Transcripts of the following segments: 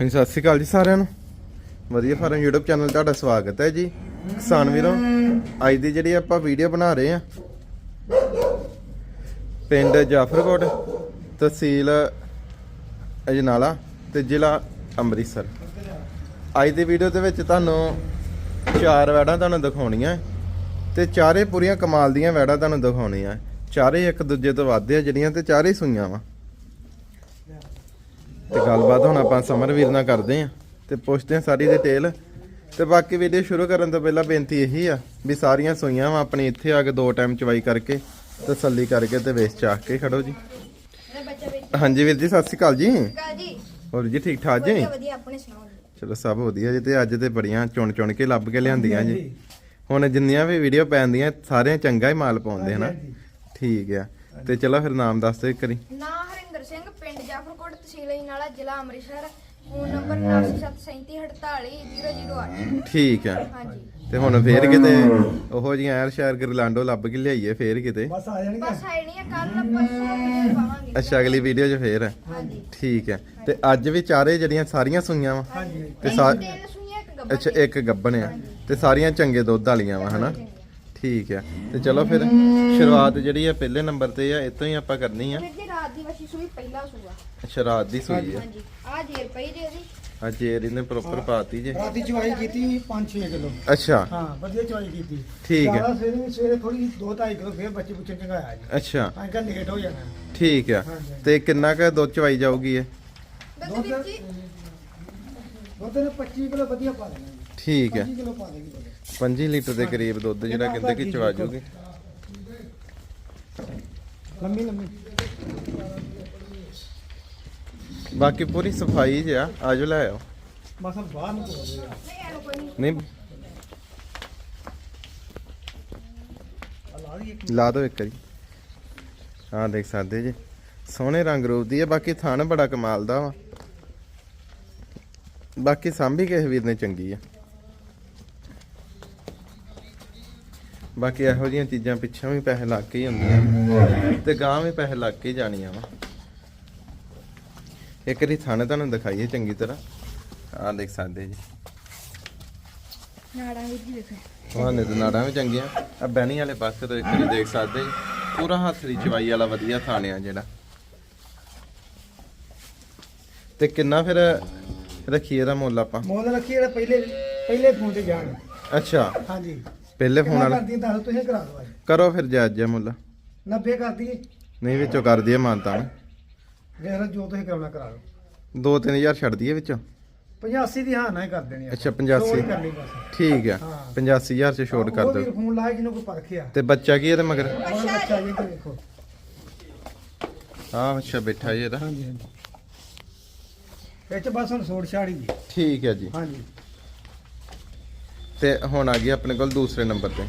ਹਾਂਜੀ, ਸਤਿ ਸ਼੍ਰੀ ਅਕਾਲ ਜੀ ਸਾਰਿਆਂ ਨੂੰ। ਵਧੀਆ ਫਾਰਮ YouTube ਚੈਨਲ ਤੁਹਾਡਾ ਸਵਾਗਤ ਹੈ ਜੀ। ਕਿਸਾਨ ਵੀਰੋ, ਅੱਜ ਦੀ ਜਿਹੜੀ ਆਪਾਂ ਵੀਡੀਓ ਬਣਾ ਰਹੇ ਆ ਪਿੰਡ ਜਾਫਰਕੋਟ ਤਹਿਸੀਲ ਅਜਨਾਲਾ ਤੇ ਜ਼ਿਲ੍ਹਾ ਅੰਮ੍ਰਿਤਸਰ। ਅੱਜ ਦੀ ਵੀਡੀਓ ਦੇ ਵਿੱਚ ਤੁਹਾਨੂੰ ਚਾਰ ਵੈੜਾਂ ਤੁਹਾਨੂੰ ਦਿਖਾਉਣੀਆਂ ਤੇ ਚਾਰੇ ਪੂਰੀਆਂ ਕਮਾਲ ਦੀਆਂ ਵੈੜਾਂ ਤੁਹਾਨੂੰ ਦਿਖਾਉਣੀਆਂ ਚਾਰੇ ਇੱਕ ਦੂਜੇ ਤੋਂ ਵੱਧ ਆ ਜਿਹੜੀਆਂ ਤੇ ਚਾਰੇ ਸੂਈਆਂ ਵਾ। ਤੇ ਗੱਲਬਾਤ ਹੁਣ ਆਪਾਂ ਸਮਰਵੀਰ ਨਾਲ ਕਰਦੇ ਆਂ ਤੇ ਪੁੱਛਦੇ ਆਂ ਸਾਰੀ ਡਿਟੇਲ ਤੇ ਬਾਕੀ ਵੀਡੀਓ ਸ਼ੁਰੂ ਕਰਨ ਤੋਂ ਪਹਿਲਾਂ ਬੇਨਤੀ ਇਹੀ ਆ ਵੀ ਸਾਰੀਆਂ ਸੂਈਆਂ ਵਾ ਆਪਣੀ ਇੱਥੇ ਆ ਕੇ ਦੋ ਟਾਈਮ ਚਵਾਈ ਕਰਕੇ ਤਸੱਲੀ ਕਰਕੇ ਤੇ ਵੇਚ ਚਾਹ ਕੇ ਖੜੋ ਜੀ। ਹਾਂਜੀ ਵੀਰ ਜੀ ਸਤਿ ਸ਼੍ਰੀ ਅਕਾਲ ਜੀ। ਹੋਰ ਜੀ ਠੀਕ ਠਾਕ ਜੀ? ਵਧੀਆ ਵਧੀਆ ਆਪਣੇ ਸੁਣਾਓ ਜੀ। ਚਲੋ ਸਭ ਵਧੀਆ ਜੀ ਤੇ ਅੱਜ ਤੇ ਬੜੀਆਂ ਚੁਣ ਚੁਣ ਕੇ ਲੱਭ ਕੇ ਲਿਆਂਦੀਆਂ ਜੀ। ਹੁਣ ਜਿੰਨੀਆਂ ਵੀ ਵੀਡੀਓ ਪੈਂਦੀਆਂ ਸਾਰਿਆਂ ਚੰਗਾ ਹੀ ਮਾਲ ਪਾਉਂਦੇ ਹਨਾ? ਠੀਕ ਆ। ਤੇ ਚਲੋ ਫਿਰ ਨਾਮ ਦੱਸ ਦਿਓ ਇੱਕ ਵਾਰੀ ਨਾਂ ਹਰਿੰਦਰ ਸਿੰਘ ਪਿੰਡ ਜਾਫਰਕੋਟ ਤਹਿਸੀਲ ਅਜਨਾਲਾ ਜ਼ਿਲ੍ਹਾ ਅੰਮ੍ਰਿਤਸਰ ਫੋਨ ਨੰਬਰ 9773708008 ਠੀਕ ਹਾਂਜੀ। ਤੇ ਹੁਣ ਫੇਰ ਕਿਤੇ ਉਹੋ ਜਿਹੀਆਂ ਐਰ ਸ਼ਹਿਰ ਗਰਲਾਂਡੋ ਲੱਭ ਕੇ ਲਿਆਈਏ ਫੇਰ ਕਿਤੇ। ਬਸ ਆ ਜਾਣਗੇ ਬਸ ਆਈ ਨਹੀਂ ਕੱਲ ਪਰਸੋਂ ਪਾਵਾਂਗੇ ਅੱਛਾ ਅਗਲੀ ਵੀਡੀਓ 'ਚ ਫੇਰ ਹਾਂਜੀ। ਠੀਕ ਹੈ ਤੇ ਅੱਜ ਵੀ ਚਾਰੇ ਜਿਹੜੀਆਂ ਸਾਰੀਆਂ ਸੂਈਆਂ ਵਾ ਹਾਂਜੀ। ਤੇ ਸਾ- ਤਿੰਨ ਸੂਈਆਂ ਇੱਕ ਗੱਬਾ ਅੱਛਾ ਇੱਕ ਗੱਬਣ ਆ। ਤੇ ਸਾਰੀਆਂ ਚੰਗੇ ਦੁੱਧ ਵਾਲੀਆਂ ਵਾ ਹਨਾ? ਠੀਕ ਹੈ ਤੇ ਚਲੋ ਫਿਰ ਸ਼ੁਰੂਆਤ ਜਿਹੜੀ ਆ ਪਹਿਲੇ ਨੰਬਰ ਤੇ ਆ ਇਤੋਂ ਹੀ ਆਪਾਂ ਕਰਨੀ ਆ। ਵੀਰ ਜੀ ਰਾਤ ਦੀ ਵਸੀ ਸੂਈ ਪਹਿਲਾ ਸੂਆ। ਅੱਛਾ ਰਾਤ ਦੀ ਸੂਈ ਆ ਹਾਂਜੀ। ਆ ਜੇਰ ਪਈ ਜੀ ਇਹਦੀ। ਅੱਜ ਜੇਰ ਇਹਨੇ ਪ੍ਰੋਪਰ ਪਾਤੀ ਜੇ। ਰਾਤੀ ਚਵਾਈ ਕੀਤੀ 5-6 ਕਿਲੋ। ਅੱਛਾ। ਹਾਂ ਵਧੀਆ ਚਵਾਈ ਕੀਤੀ। ਠੀਕ ਹੈ। ਸਵੇਰੇ ਵੀ ਸਵੇਰੇ ਥੋੜੀ 2-2.5 ਕਿਲੋ ਫੇਰ ਬੱਚੇ ਪੁੱਛੇ ਚੰਗਾਇਆ ਜੀ। ਅੱਛਾ। ਅੱਜ ਕੱਲ ਲੇਟ ਹੋ ਜਾਣਾ। ਠੀਕ ਆ ਹਾਂਜੀ। ਤੇ ਕਿੰਨਾ ਕੁ ਦੁੱਧ ਚਵਾਈ ਜਾਊਗੀ ਇਹ? ਦੁੱਧ ਦੁੱਧ ਨੇ 25 ਕਿਲੋ ਵਧੀਆ ਪਾ ਦੇਣਾ ਠੀਕ ਹੈ। 25 ਕਿਲੋ ਪਾ ਦੇਗੀ ਦੁੱਧ। 5 ਲੀਟਰ ਦੇ ਕਰੀਬ ਦੁੱਧ ਜਿਹੜਾ ਕਹਿੰਦੇ ਕਿ ਚਵਾ ਜੂਗੀ। ਲੰਮੀ ਲੰਮੀ ਬਾਕੀ ਪੂਰੀ ਸਫ਼ਾਈ ਜਿਆ ਆਜੋ ਲੈ ਆਓ। ਬਸ ਹੁਣ ਬਾਹਰ ਨੂੰ ਨਹੀਂ ਲਾ ਦੀ ਇੱਕ ਵਾਰੀ। ਹਾਂ ਦੇਖ ਸਕਦੇ ਜੀ ਸੋਹਣੇ ਰੰਗ ਰੂਪ ਦੀ ਹੈ ਬਾਕੀ ਥਣ ਬੜਾ ਕਮਾਲ ਦਾ ਵਾ। ਬਾਕੀ ਸਾਂਭੀ ਕਿਸੇ ਵੀਰ ਨੇ ਚੰਗੀ ਆ। ਬਾਕੀ ਇਹੋ ਜਿਹੀਆਂ ਚੀਜ਼ਾਂ ਪਿੱਛੋਂ ਵੀ ਪੈਸੇ ਲੱਗ ਕੇ ਹੀ ਹੁੰਦੀਆਂ ਤੇ ਗਾਂ ਵੀ ਪੈਸੇ ਲੱਗ ਕੇ ਜਾਣੀਆਂ ਵਾ। ਇੱਕ ਵਾਰੀ ਥਣ ਤੁਹਾਨੂੰ ਦਿਖਾਈਏ ਚੰਗੀ ਤਰ੍ਹਾਂ। ਆਹ ਦੇਖ ਸਕਦੇ ਜੀ। ਨਾੜਾਂ ਵੀਰ ਜੀ ਦੇਖੋ ਤੁਹਾਨੇ ਤੇ ਨਾੜਾਂ ਵੀ ਚੰਗੀਆਂ। ਆ ਬੈਣੀ ਵਾਲੇ ਪਾਸੇ ਤੋਂ ਇੱਕ ਵਾਰੀ ਦੇਖ ਸਕਦੇ ਜੀ। ਪੂਰਾ ਹੱਥ ਦੀ ਚਵਾਈ ਵਾਲਾ ਵਧੀਆ ਥਾਣਿਆ ਜਿਹੜਾ। ਤੇ ਕਿੰਨਾ ਫਿਰ ਰੱਖੀਏ ਦਾ ਮੁੱਲ ਆਪਾਂ? ਮੋਲ ਰੱਖੀ ਜਿਹੜਾ ਪਹਿਲੇ ਪਹਿਲੇ ਫੋਨ ਤੇ ਜਾਣ। ਅੱਛਾ। ਹਾਂਜੀ। ਪਹਿਲੇ ਫੋਨ ਵਾਲਾ ਕਰਦੀ ਦੱਸ ਤੁਸੀਂ ਕਰਾ ਦਿਓ ਅੱਜ। ਕਰੋ ਫਿਰ ਜਾਇਜ਼ ਮੁੱਲ। 90 ਕਰ ਦਈਏ ਨਹੀਂ ਵਿੱਚੋਂ ਕਰ ਦਈਏ ਮਾਨਤਾ ਵੇਖ ਲਓ ਜੋ ਤੁਸੀਂ ਕਰਾਉਣਾ ਕਰਾ ਲਓ 2-3000 ਛੱਡ ਦਈਏ ਵਿੱਚੋਂ। 85 ਦੀ ਹਾਂ ਨਾ ਹੀ ਕਰ ਦੇਣੀ। ਅੱਛਾ, 85 ਛੋੜ ਹੀ ਕਰਨੀ ਬਸ। ਠੀਕ ਆ। ਹਾਂ। 85000 ਚ ਛੋਟ ਕਰ ਦਿਓ। ਫੋਨ ਲਾਇਆ ਜਿਹਨੂੰ ਕੋਈ ਪਰਖਿਆ ਤੇ ਬੱਚਾ ਕੀ ਇਹਦੇ ਮਗਰ? ਉਹ ਬੱਚਾ ਜੀ ਤੇ ਦੇਖੋ। ਹਾਂ ਅੱਛਾ ਬੈਠਾ ਜੀ ਇਹਦਾ। ਹਾਂਜੀ ਹਾਂਜੀ। ਇਹ ਚ ਬਸ ਹੁਣ ਸੋੜ ਛਾੜੀ ਜੀ। ਠੀਕ ਹੈ ਜੀ। ਹਾਂਜੀ। ਤੇ ਹੁਣ ਆ ਗਈ ਆਪਣੇ ਕੋਲ ਦੂਸਰੇ ਨੰਬਰ ਤੇ।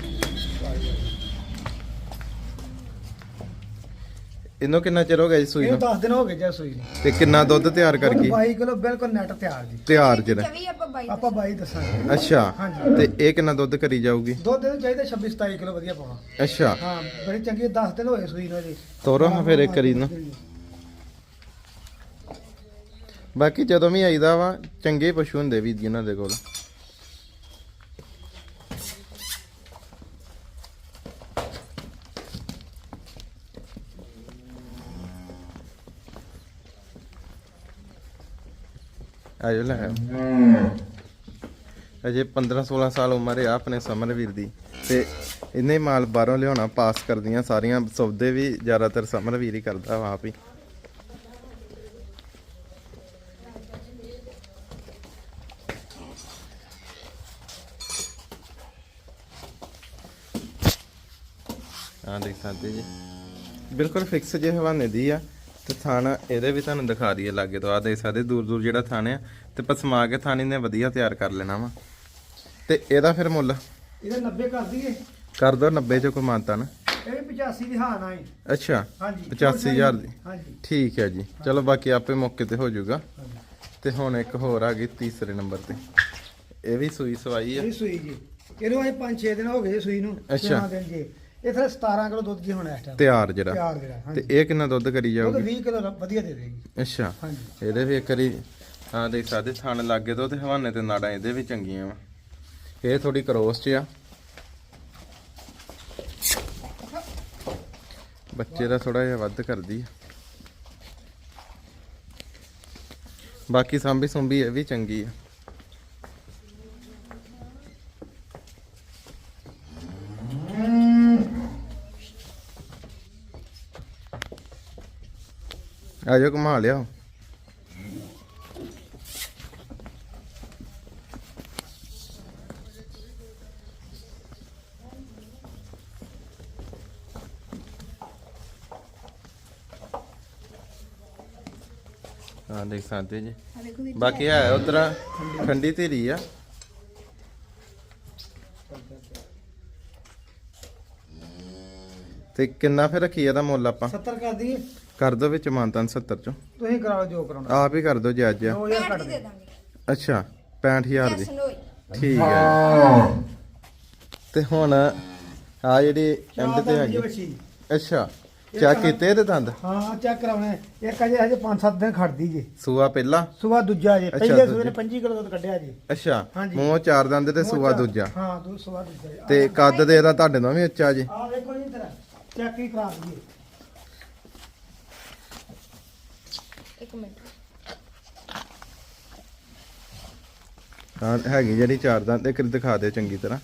ਇਹਨੂੰ ਕਿੰਨਾ ਚਿਰ ਹੋ ਗਿਆ ਜੀ ਸੂਈ ਇਹ ਨੂੰ? 10 ਦਿਨ ਹੋ ਗਏ ਜਾਂ ਸੂਈ ਨੂੰ। ਤੇ ਕਿੰਨਾ ਦੁੱਧ ਤਿਆਰ ਕਰ ਗਈ? 22 ਕਿਲੋ ਬਿਲਕੁਲ ਨੈਟ ਤਿਆਰ ਜੀ। ਤਿਆਰ ਜਿਹੜਾ। ਚਵੀ ਆਪਾਂ ਬਾਈ ਆਪਾਂ 22 ਦੱਸਾਂਗੇ। ਅੱਛਾ। ਤੇ ਇਹ ਕਿੰਨਾ ਦੁੱਧ ਕਰੀ ਜਾਊਗੀ? ਦੁੱਧ ਇਹਨੂੰ ਚਾਹੀਦਾ 26 27 ਕਿਲੋ ਵਧੀਆ ਪਾਉਣਾ ਅੱਛਾ। ਹਾਂ ਬੜੀ ਚੰਗੀ 10 ਦਿਨ ਹੋਏ ਸੂਈ ਨੂੰ ਜੀ ਤੋਰੋ ਹਾਂ ਫਿਰ ਇੱਕ ਵਾਰੀ ਨਾ ਬਾਕੀ ਜਦੋਂ ਵੀ ਆਈਦਾ ਵਾ ਚੰਗੇ ਪਸ਼ੂ ਹੁੰਦੇ ਵੀ ਜੀ ਇਹਨਾਂ ਦੇ ਕੋਲ। ਆਜੋ ਲੈ ਆਓ। ਅਜੇ 15 16 ਸਾਲ ਉਮਰ ਹੈ ਆਪਣੇ ਸਮਰਵੀਰ ਦੀ। ਤੇ ਇਹਨੇ ਮਾਲ ਬਾਹਰੋਂ ਲਿਆਉਣਾ ਪਾਸ ਕਰਦੀਆਂ ਸਾਰੀਆਂ ਸੌਦੇ ਵੀ ਜ਼ਿਆਦਾਤਰ ਸਮਰਵੀਰ ਹੀ ਕਰਦਾ ਵਾ ਆਪ ਹੀ। ਹਾਂ ਦੇਖ ਸਕਦੇ ਜੀ। ਬਿਲਕੁਲ ਫਿਕਸ ਜੇ ਹਵਾਨੇ ਦੀ ਆ। ਤੇ ਥਾਣਾ ਇਹਦੇ ਵੀ ਤੁਹਾਨੂੰ ਦਿਖਾ ਦਈਏ ਲਾਗੇ ਤੋਂ। ਆ ਦੇਖ ਸਕਦੇ ਦੂਰ ਦੂਰ ਜਿਹੜਾ ਥਾਣੇ ਆ ਤੇ ਪਸਮਾ ਕੇ ਥਾਣੀ ਨੇ ਵਧੀਆ ਤਿਆਰ ਕਰ ਲੈਣਾ ਵਾ। ਤੇ ਇਹਦਾ ਫਿਰ ਮੁੱਲ? ਇਹਦਾ 90 ਕਰ ਦਈਏ। ਕਰ ਦੋ 90 ਚ ਕੋਈ ਮਾਨਤਾ ਨਾ। ਇਹ ਵੀ 85 ਦੀ ਹਾਂ ਨਾ ਅੱਛਾ ਹਾਂਜੀ 85000 ਦੀ। ਹਾਂਜੀ। ਠੀਕ ਹੈ ਜੀ। ਚਲੋ ਬਾਕੀ ਆਪੇ ਮੌਕੇ ਤੇ ਹੋ ਜਾਊਗਾ। ਤੇ ਹੁਣ ਇੱਕ ਹੋਰ ਆ ਗਈ ਤੀਸਰੇ ਨੰਬਰ ਤੇ। ਇਹ ਵੀ ਸੂਈ ਸਵਾਈ ਆ। ਇਹ ਸੂਈ ਜੀ। ਇਹਨੂੰ ਅਸੀਂ 5-6 ਦਿਨ ਹੋ ਗਏ ਸੂਈ ਨੂੰ। ਅੱਛਾ। ਛੇਵਾਂ ਦਿਨ ਜੀ। ਇਹ ਥਲੇ 17 ਕਿਲੋ ਦੁੱਧ ਜੀ ਹੋਣਾ ਇਸ ਟਾਈਮ ਤਿਆਰ ਜਿਹੜਾ। ਤਿਆਰ ਜਿਹੜਾ ਤੇ ਇਹ ਕਿੰਨਾ ਦੁੱਧ ਕਰੀ ਉਹ ਤਾਂ ਜਾਊਗੀ? 20 ਕਿਲੋ ਵਧੀਆ ਦੇ ਦੇਗੀ। ਅੱਛਾ। ਹਾਂਜੀ। ਇਹਦੇ ਵੀ ਇੱਕ ਵਾਰੀ ਹਾਂ ਦੇਖ ਸਕਦੇ ਥਣ ਲੱਗੇ ਤੋਂ ਤੇ ਹਵਾਨੇ ਤੇ ਨਾੜਾਂ ਇਹਦੇ ਵੀ ਚੰਗੀਆਂ ਵਾ। ਇਹ ਥੋੜੀ ਕਰੋਸ ਚ ਆ। ਬੱਚੇ ਦਾ ਥੋੜਾ ਜਿਹਾ ਵੱਧ ਕਰਦੀ ਆ। ਬਾਕੀ ਸਾਂਭੀ ਸੁੰਭੀ ਇਹ ਵੀ ਚੰਗੀ ਆ। ਆਜੋ ਘੁਮਾ ਲਿਆਓ ਹਾਂ ਦੇਖ ਸਕਦੇ ਜੀ ਆ ਬਾਕੀ ਹੈ ਉਧਰ ਖੰਡੀ ਧੀਰੀ ਆ ਤੇ ਕਿੰਨਾ ਫਿਰ ਰੱਖੀ ਇਹਦਾ ਮੁੱਲ ਆਪਾਂ 70 ਕਰ ਦਈਏ ਕਰ ਦੋ ਵਿੱਚ ਮਾਨਤਨ 70 ਚੋਂ। ਤੁਸੀਂ ਕਰਾਓ ਜੋ ਕਰਾਉਣਾ। ਆਪ ਹੀ ਕਰ ਦੋ ਜੀ ਅੱਜ 2000 ਕੱਟ ਦੇ ਦੇ ਦਾਂਗੇ ਅੱਛਾ 65000 ਦੀ। ਠੀਕ ਹੈ ਤੇ ਹੁਣ ਆ ਜਿਹੜੀ ਐਂਡ ਤੇ ਹੈਗੀ। ਬੱਚੀ। ਅੱਛਾ ਚੈੱਕ ਕੀਤੇ ਇਹਦੇ ਦੰਦ? ਹਾਂ ਚੈੱਕ ਕਰਾਉਣਾ। ਇੱਕ ਅਜੇ ਹਜੇ 5-7 ਦਿਨ ਖੜਦੀ ਜੇ। ਸੂਆ ਪਹਿਲਾ? ਸਵੇਰ ਦੂਜਾ ਜੇ। ਪਹਿਲੇ ਸੂਏ। ਨੇ 25 ਕਿਲੋ ਦੁੱਧ ਕੱਢਿਆ ਜੇ। ਅੱਛਾ। ਮੂੰਹ ਚਾਰ ਦੰਦ ਤੇ ਸੂਆ ਦੂਜਾ। ਹਾਂ ਦੂ ਸਵੇਰ ਦੂਜਾ। ਤੇ ਕੱਦ ਦੇ ਇਹਦਾ ਤੁਹਾਡੇ ਨਾਲ ਵੀ ਉੱਚਾ ਜੀ। ਆਹ ਵੇਖੋ ਜੀ ਤੇਰਾ ਚੈੱਕ ਹੀ ਕਰਾ ਦਈਏ। ਇੱਕ ਮਿੰਟ। ਹਾਂ ਹੈਗੀ ਜਿਹੜੀ ਚਾਰ ਦੰਦ ਇੱਕ ਦਿਖਾ ਦਿਓ ਚੰਗੀ ਤਰ੍ਹਾਂ।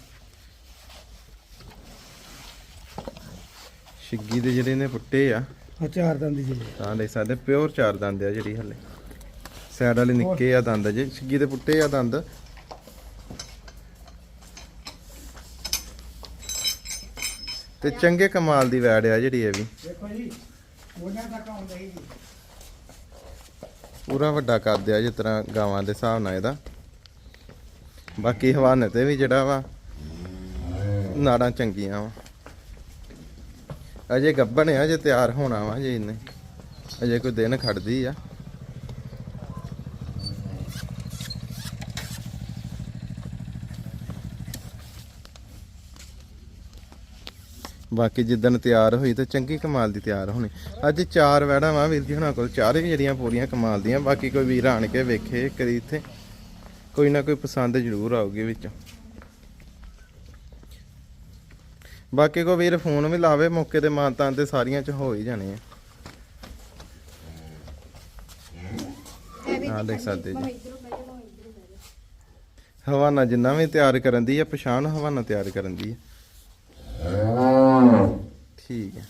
ਛਿੱਗੀ ਦੇ ਜਿਹੜੇ ਨੇ ਪੁੱਟੇ ਆ। ਹਾਂ ਚਾਰ ਦੰਦ ਜੀ। ਤਾਂ ਦੇਖ ਸਕਦੇ ਪਿਓਰ ਚਾਰ ਦੰਦ ਆ ਜਿਹੜੀ ਹਲੇ। ਸਾਈਡ ਵਾਲੇ ਨਿੱਕੇ ਆ ਦੰਦ ਜੇ ਛਿੱਗੀ ਦੇ ਪੁੱਟੇ ਆ ਦੰਦ। ਤੇ ਚੰਗੇ ਕਮਾਲ ਦੀ ਵੈੜ ਆ ਜਿਹੜੀ ਇਹ ਵੀ। ਵੇਖੋ ਜੀ ਮੋਢਿਆਂ ਤੱਕ ਆਉਂਦਾ ਹੀ ਜੀ ਪੂਰਾ ਵੱਡਾ ਕੱਦ ਆ ਜਿਸ ਤਰ੍ਹਾਂ ਗਾਵਾਂ ਦੇ ਹਿਸਾਬ ਨਾਲ ਇਹਦਾ। ਬਾਕੀ ਹਵਾਨੇ ਤੇ ਵੀ ਜਿਹੜਾ ਵਾ, ਨਾੜਾਂ ਚੰਗੀਆਂ ਵਾ। ਅਜੇ ਗੱਭਣ ਆ ਜੇ ਤਿਆਰ ਹੋਣਾ ਵਾ ਜੇ ਇਹਨੇ। ਅਜੇ ਕੋਈ ਦਿਨ ਖੜਦੀ ਆ। ਬਾਕੀ ਜਿੱਦਣ ਤਿਆਰ ਹੋਈ ਤੇ ਚੰਗੀ ਕਮਾਲ ਦੀ ਤਿਆਰ ਹੋਣੀ। ਅੱਜ ਚਾਰ ਵੈੜਾਂ ਵਾ ਵੀਰ ਜੀ ਹੁਣਾਂ ਕੋਲ ਚਾਰੇ ਜਿਹੜੀਆਂ ਪੂਰੀਆਂ ਕਮਾਲ ਦੀਆਂ ਬਾਕੀ ਕੋਈ ਵੀਰ ਆਣ ਕੇ ਵੇਖੇ ਕਰੀ ਇੱਥੇ। ਕੋਈ ਨਾ ਕੋਈ ਪਸੰਦ ਜ਼ਰੂਰ ਆਊਗੀ ਵਿੱਚ। ਬਾਕੀ ਕੋ ਵੀਰ ਫੋਨ ਵੀ ਲਾਵੇ ਮੌਕੇ ਤੇ ਮਾਨਤਾਂ ਤੇ ਸਾਰੀਆਂ ਚ ਹੋ ਹੀ ਜਾਣੇ ਆ। ਹਾਂ, ਦੇਖ ਸਕਦੇ ਜੀ। ਹਵਾਨਾ ਜਿੰਨਾ ਵੀ ਤਿਆਰ ਕਰਨ ਦੀ ਆ ਪਛਾਣ ਹਵਾਨਾ ਤਿਆਰ ਕਰਨ ਦੀ ਆ। ਠੀਕ ਹੈ।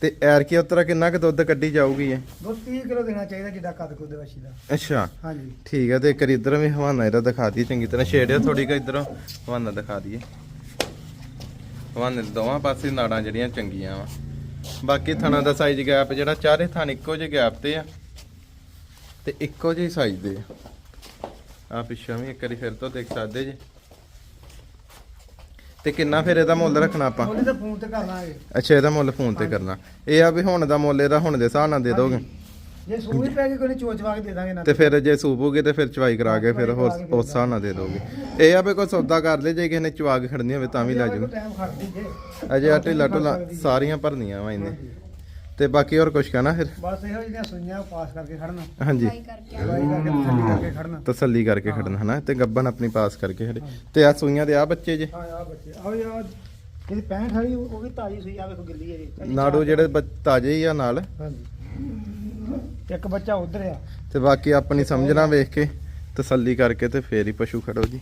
ਤੇ ਐਰ ਕੀ ਉਤਰਾ ਕਿੰਨਾ ਕੁ ਦੁੱਧ ਕੱਢੀ ਜਾਊਗੀ ਇਹ? ਦੁੱਧ 30 ਕਿਲੋ ਦੇਣਾ ਚਾਹੀਦਾ ਜਿੱਦਾਂ ਕੱਦ ਕੁੱਦ ਵਛੀ ਦਾ। ਅੱਛਾ। ਹਾਂਜੀ। ਠੀਕ ਹੈ ਤੇ ਇੱਕ ਇਧਰ ਵੀ ਹਵਾਨਾ ਇਹਦਾ ਦਿਖਾ ਦਈਏ ਚੰਗੀ ਤਰ੍ਹਾਂ ਛੇੜਿਓ ਥੋੜੀ ਕੁ ਇਧਰੋਂ ਹਵਾਨਾ ਦਿਖਾ ਦਈਏ। ਹਵਾਨੇ ਦੇ ਦੋਵਾਂ ਪਾਸੇ ਨਾੜਾਂ ਜਿਹੜੀਆਂ ਚੰਗੀਆਂ ਵਾ। ਬਾਕੀ ਥਣਾ ਦਾ ਸਾਈਜ਼ ਗੈਪ ਜਿਹੜਾ ਚਾਰੇ ਥਣ ਇੱਕੋ ਜਿਹੇ ਗੈਪ ਤੇ ਆ। ਤੇ ਇੱਕੋ ਜਿਹੇ ਸਾਈਜ਼ ਦੇ ਆ। ਆ ਪਿੱਛੋਂ ਵੀ ਇੱਕ ਵਾਰੀ ਫਿਰ ਤੋਂ ਦੇਖ ਸਕਦੇ ਜੀ। ਤੇ ਕਿੰਨਾ ਫਿਰ ਇਹਦਾ ਮੁੱਲ ਰੱਖਣਾ ਆਪਾਂ? ਉਹਨੇ ਤਾਂ ਫੋਨ ਤੇ ਕਰ ਲਾਂਗੇ। ਅੱਛਾ ਇਹਦਾ ਮੁੱਲ ਫੋਨ ਤੇ ਕਰਨਾ। ਇਹ ਆ ਵੀ ਹੁਣ ਦਾ ਮੁੱਲ ਇਹਦਾ ਹੁਣ ਦੇ ਹਿਸਾਬ ਨਾਲ ਦੇ ਦੋਗੇ? ਜੇ ਸੂਈ ਪੈ ਗਈ ਕੋਈ ਚੋਚ ਵਾ ਕੇ ਦੇ ਦਾਂਗੇ ਨਾ ਤੇ ਫਿਰ ਜੇ ਸੂਪੋਗੇ ਤੇ ਫਿਰ ਚਵਾਈ ਕਰਾ ਕੇ ਫਿਰ ਹੋਰ ਉਸ ਹਿਸਾਬ ਨਾਲ ਦੇ ਦੋਗੇ। ਇਹ ਆ ਵੀ ਕੋਈ ਸੌਦਾ ਕਰ ਲੈ ਜੇ ਕਿਸੇ ਨੇ ਚਵਾ ਕੇ ਖੜਨੀ ਹੋਵੇ ਤਾਂ ਵੀ ਲੈ ਜਾਓ ਟਾਈਮ ਖੜਦੀ ਜੇ। ਅਜੇ ਆ ਢਿੱਲਾ ਢੁੱਲਾ ਸਾਰੀਆਂ ਭਰਨੀਆਂ ਵਾ ਇਹਨੇ। ਤੇ ਬਾਕੀ ਹੋਰ ਕੁਝ ਕਹਿਣਾ ਫਿਰ? ਬਸ ਇਹੋ ਜਿਹੜੀਆਂ ਸੂਈਆਂ ਪਾਸ ਕਰਕੇ ਖੜਨਾ। ਹਾਂਜੀ। ਭਾਈ ਕਰਕੇ। ਦਵਾਈ ਕਰਕੇ ਤਸੱਲੀ ਕਰਕੇ ਖੜਨਾ। ਤਸੱਲੀ ਕਰਕੇ ਖੜਨਾ ਹਨਾ? ਤੇ ਗੱਬਨ ਆਪਣੀ ਪਾਸ ਕਰਕੇ ਖੜੇ। ਤੇ ਆ ਸੂਈਆਂ ਦੇ ਆ ਬੱਚੇ ਜੇ? ਹਾਂ ਆ ਬੱਚੇ। ਆਓ ਯਾਰ ਇਹਦੀ 65 ਵਾਲੀ ਉਹ ਵੀ ਤਾਜੀ ਸੂਈ ਆ ਵੇਖੋ ਗਿੱਲੀ ਹੈ ਜੀ ਨਾੜੂ ਜਿਹੜੇ ਬੱਚ- ਤਾਜ਼ੇ ਹੀ ਆ ਨਾਲ? ਹਾਂਜੀ। ਇੱਕ ਬੱਚਾ ਉਧਰ ਆ। ਤੇ ਬਾਕੀ ਆਪਣੀ ਸਮਝਣਾ ਵੇਖ ਕੇ ਤਸੱਲੀ ਕਰਕੇ ਤੇ ਫੇਰ ਹੀ ਪਸ਼ੂ ਖੜੋ ਜੀ।